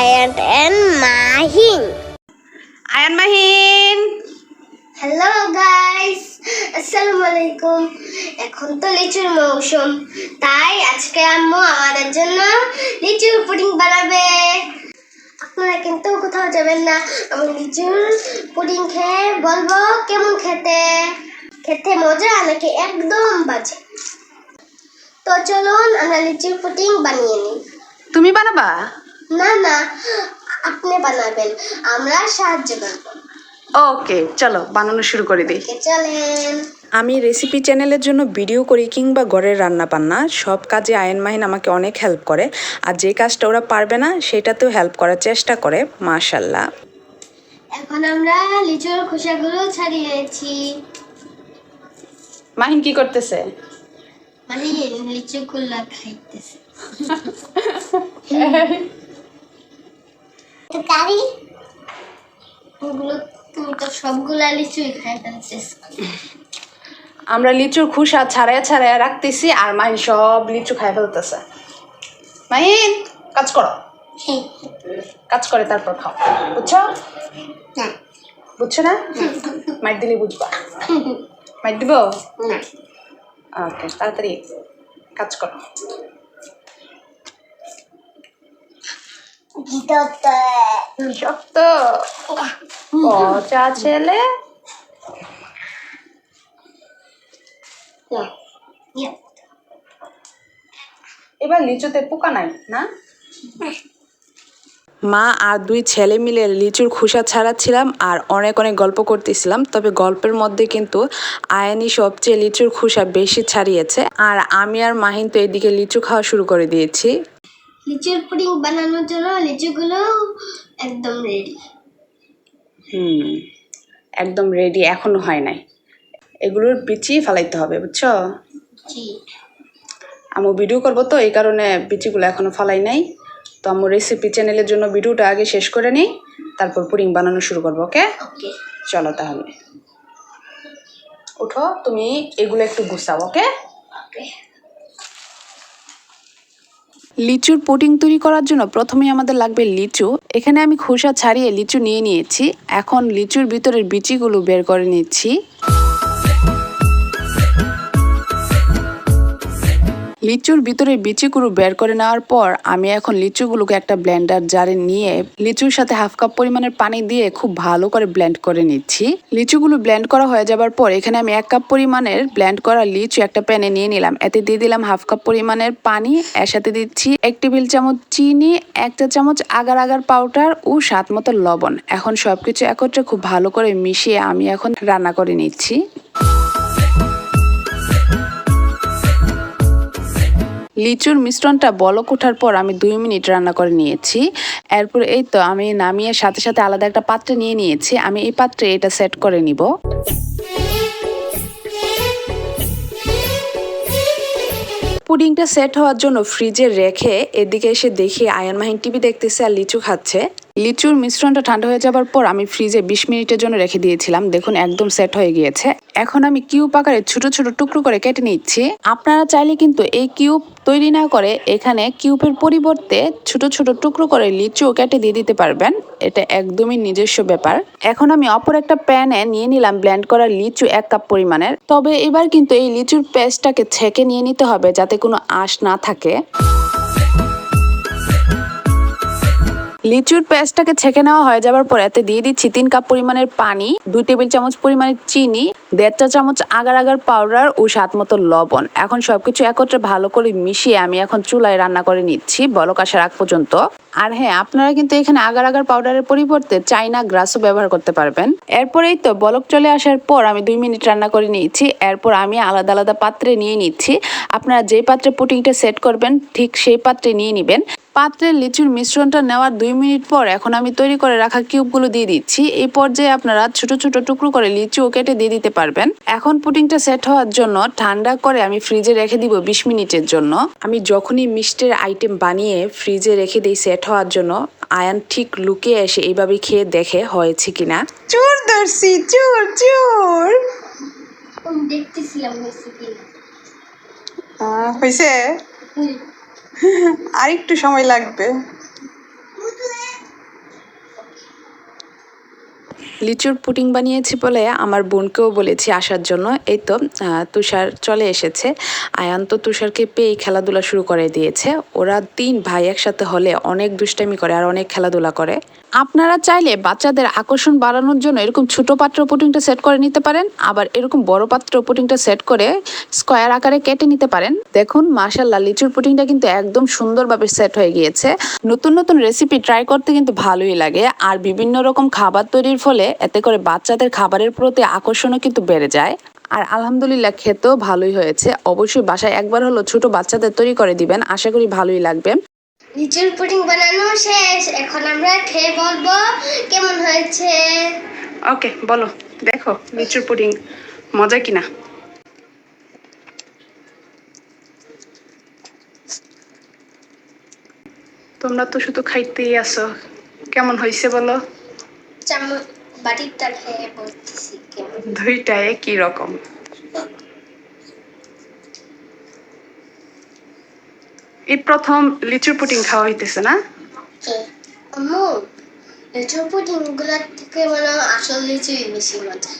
Ayan and Mahin Ayan Mahin hello guys আসসালামু আলাইকুম এখন তো লিচুর মৌসুম। তাই আজকে আম্মু আমাদের জন্য লিচুর পুডিং বানাবে। আপনারা কিন্তু কোথাও যাবেন না। আমি লিচুর পুডিং খেয়ে বলব কেমন খেতে। খেতে মজা নাকি একদম বাজে। তো চলুন আমরা লিচুর পুডিং বানিয়ে নিই। তুমি বানাবা? না না আপনি বানাবেন আমরা সাহায্য করব। ওকে চলো বানানো শুরু করে দিই। চলেন। আমি রেসিপি চ্যানেলের জন্য ভিডিও করি কিংবা ঘরের রান্না বান্না সব কাজে আয়ন মাহিন আমাকে অনেক হেল্প করে আর যে কাজটা ওরা পারবে না সেটাতেও হেল্প করার চেষ্টা করে মাশাল্লাহ। এখন আমরা লিচুর খোসাগুলো ছাড়িয়েছি। মাহিন কি করতেছে? মানে লিচুগুলো খাইতেছে। কারি ওগুলো তুমি তো সবগুলা লিচুই খাই ফেলছিস আমরা লিচুর খুসা ছাড়াইয়া ছাড়াইয়া রাখতেছি আর মাহিন সব লিচু খাই ফেলতেছে। মাহিন কাজ করো। কাজ করে তারপর খাও। বুঝছ? বুঝছ না? মাইট দিলে বুঝবা। মাইট দিব? ওকে তাড়াতাড়ি কাজ করো। ভিতরটা শক্ত পচা ছেলে? এবার লিচুতে পোকা নাই না? মা আর দুই ছেলে মিলে লিচুর খোসা ছাড়াচ্ছিলাম আর অনেক অনেক গল্প করতেছিলাম। তবে গল্পের মধ্যে কিন্তু আয়ানি সবচেয়ে লিচুর খোসা বেশি ছাড়িয়েছে। আর আমি আর মাহিন তো এদিকে লিচু খাওয়া শুরু করে দিয়েছি। লিচুর পুডিং বানানোর জন্য লিচুগুলো একদম রেডি হুম একদম রেডি এখনও হয় নাই। এগুলোর বিচি ফেলাইতে হবে বুঝছ? জি। আমি ভিডিও করব তো এই কারণে বিচিগুলো এখনও ফালাই নাই। তো আমার রেসিপি চ্যানেলের জন্য ভিডিওটা আগে শেষ করে নিই তারপর পুডিং বানানো শুরু করব ওকে? ওকে। চলো তাহলে। উঠো তুমি এগুলো একটু গুছাও ওকে? ওকে। লিচুর পুটিং তৈরি করার জন্য প্রথমে আমাদের লাগবে লিচু। এখানে আমি খোসা ছাড়িয়ে লিচু নিয়ে নিয়েছি। এখন লিচুর ভিতরের বিচিগুলো বের করে নিচ্ছি। লিচুর ভিতরে বিচিগুলো বের করে নেওয়ার পর আমি এখন লিচুগুলোকে একটা ব্লেন্ডার জারে নিয়ে লিচুর সাথে হাফ কাপ পরিমাণের পানি দিয়ে খুব ভালো করে ব্লেন্ড করে নিচ্ছি। লিচুগুলো ব্লেন্ড করা হয়ে যাবার পর এখানে আমি এক কাপ পরিমাণের ব্লেন্ড করা লিচু একটা প্যানে নিয়ে নিলাম। এতে দিয়ে দিলাম হাফ কাপ পরিমাণের পানি, এর সাথে দিচ্ছি এক টেবিল চামচ চিনি একটা চামচ আগার আগার পাউডার ও স্বাদ মতো লবণ। এখন সবকিছু একত্রে খুব ভালো করে মিশিয়ে আমি এখন রান্না করে নিচ্ছি। লিচুর মিশ্রণটা বলক ওঠার পর আমি দুই মিনিট রান্না করে নিয়েছি। এরপর এই তো আমি নামিয়ে সাথে সাথে আলাদা একটা পাত্রে নিয়ে নিয়েছি। আমি এই পাত্রে এটা সেট করে নিব। পুডিংটা সেট হওয়ার জন্য ফ্রিজে রেখে এদিকে এসে দেখি আয়ন মাহিন টিভি দেখতেছে আর লিচু খাচ্ছে। লিচুর মিশ্রণটা ঠান্ডা হয়ে যাবার পর আমি ফ্রিজে বিশ মিনিটের জন্য রেখে দিয়েছিলাম। দেখুন, একদম সেট হয়ে গিয়েছে। এখন আমি কিউব আকারে ছোট ছোট টুকরো করে কেটে নিচ্ছি। আপনারা চাইলে কিন্তু এই কিউব তৈরি না করে এখানে কিউবের পরিবর্তে ছোট ছোট টুকরো করে লিচুও কেটে দিয়ে দিতে পারবেন। এটা একদমই নিজস্ব ব্যাপার। এখন আমি অপর একটা প্যানে নিয়ে নিলাম ব্লেন্ড করা লিচু এক কাপ পরিমাণের। তবে এবার কিন্তু এই লিচুর পেস্টটাকে ছেঁকে নিয়ে নিতে হবে যাতে কোনো আঁশ না থাকে। লিচুর পেস্টটাকে ছেঁকে নেওয়া হয়ে যাওয়ার পর এতে দিয়ে দিচ্ছি তিন কাপ পরিমাণের পানি, দুই টেবিল চামচ পরিমাণের চিনি দেড় চা চামচ আগার আগার পাউডার ও স্বাদ মতো লবণ। এখন সবকিছু একত্রে ভালো করে মিশিয়ে আমি এখন চুলায় রান্না করে নিচ্ছি। বলক আসার আগ পর্যন্ত। আর হ্যাঁ আপনারা কিন্তু এখানে আগার আগার পাউডারের পরিবর্তে চাইনা গ্রাসও ব্যবহার করতে পারবেন। এরপরেই তো বলক চলে আসার পর আমি দুই মিনিট রান্না করে নিয়েছি এরপর আমি আলাদা আলাদা পাত্রে নিয়ে নিচ্ছি। আপনারা যে পাত্রে পুটিংটা সেট করবেন, ঠিক সেই পাত্রে নিয়ে নেবেন। পাত্রে লিচুর মিশ্রণটা নেওয়ার দুই মিনিট পর এখন আমি তৈরি করে রাখা কিউবগুলো দিয়ে দিচ্ছি। এই পর্যায়ে আপনারা ছোট ছোট টুকরো করে লিচুও কেটে দিয়ে দিতে পারবেন। এখন পুডিংটা সেট হওয়ার জন্য ঠান্ডা করে আমি ফ্রিজে রেখে দিব বিশ মিনিটের জন্য। আমি যখনই মিষ্টির আইটেম বানিয়ে ফ্রিজে রেখে দিই সেট হওয়ার জন্য আয়ান ঠিক লুকিয়ে এসে এইভাবে খেয়ে দেখে হয়েছে কিনা। চোর দর্শি চোর চোর! দেখতেছিলাম হয়েছে আর একটু সময় লাগবে। লিচুর পুটিং বানিয়েছি বলে আমার বোনকেও বলেছি আসার জন্য। এই তো তুষার চলে এসেছে। আয়ান তো তুষারকে পেয়ে খেলাধুলা শুরু করে দিয়েছে। ওরা তিন ভাই একসাথে হলে অনেক দুষ্টামি করে আর অনেক খেলাধুলা করে। আপনারা চাইলে বাচ্চাদের আকর্ষণ বাড়ানোর জন্য এরকম ছোট পাত্র পুটিংটা সেট করে নিতে পারেন, আবার এরকম বড় পাত্র পুটিংটা সেট করে স্কোয়ার আকারে কেটে নিতে পারেন। দেখুন মাশাল্লাহ লিচুর পুটিংটা কিন্তু একদম সুন্দরভাবে সেট হয়ে গিয়েছে। নতুন নতুন রেসিপি ট্রাই করতে কিন্তু ভালোই লাগে, আর বিভিন্ন রকম খাবার তৈরির ফলে এতে করে বাচ্চাদের খাবারের প্রতি আকর্ষণও কিন্তু বেড়ে যায়। আর আলহামদুলিল্লাহ, খেতেও ভালোই হয়েছে। অবশ্যই বাসায় একবার হলো ছোট বাচ্চাদের তৈরি করে দিবেন, আশা করি ভালোই লাগবে। লিচুর পুডিং বানানো শেষ। এখন আমরা খেয়ে বলব কেমন হয়েছে। ওকে বলো। দেখো লিচুর পুডিং মজা কিনা? তোমরা তো শুধু খাইতেই আসো কেমন হয়েছে বলো? বাটিরটা খেয়ে বলতেছি কেমন। দুইটা একই রকম। এই প্রথম লিচুর পুডিং খাওয়া হইতেছে না? আম্মু লিচুরগুলার থেকে মনে আসল লিচুই বেশি মজা।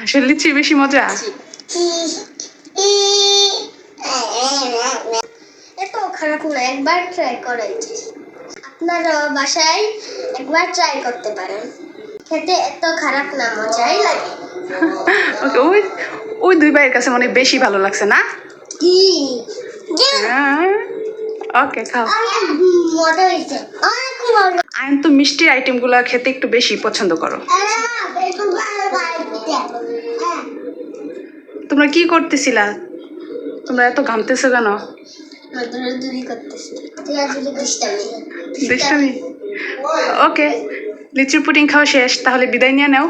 আসলে লিচি বেশি মজা? এত খারাপ না একবার ট্রাই করাইছি আপনারা বাসায় একবার ট্রাই করতে পারেন। খেতে এত খারাপ না মজাই লাগে। ওকে ওই ওই দুই ভাইয়ের কাছে মনে বেশি ভালো লাগছে না? ওকে খাও। আইন তো মিষ্টির আইটেমগুলো খেতে একটু বেশি পছন্দ করো। তোমরা কি করতেছিলা? তোমরা এত ঘামতেছো কেন? দুষ্টামি। ওকে লিচুর পুডিং খাওয়া শেষ, তাহলে বিদায় নিয়ে নাও।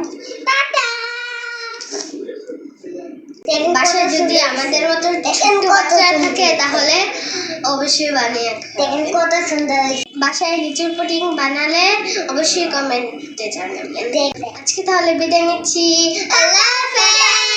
যদি আমাদের মতো দেখেন কত থাকে তাহলে অবশ্যই বানিয়ে দেখেন কত সুন্দর। বাসায় লিচুর পুটিং বানালে অবশ্যই কমেন্টে জানাবেন। আজকে তাহলে বিদায় নিচ্ছি। আল্লাহ হাফেজ!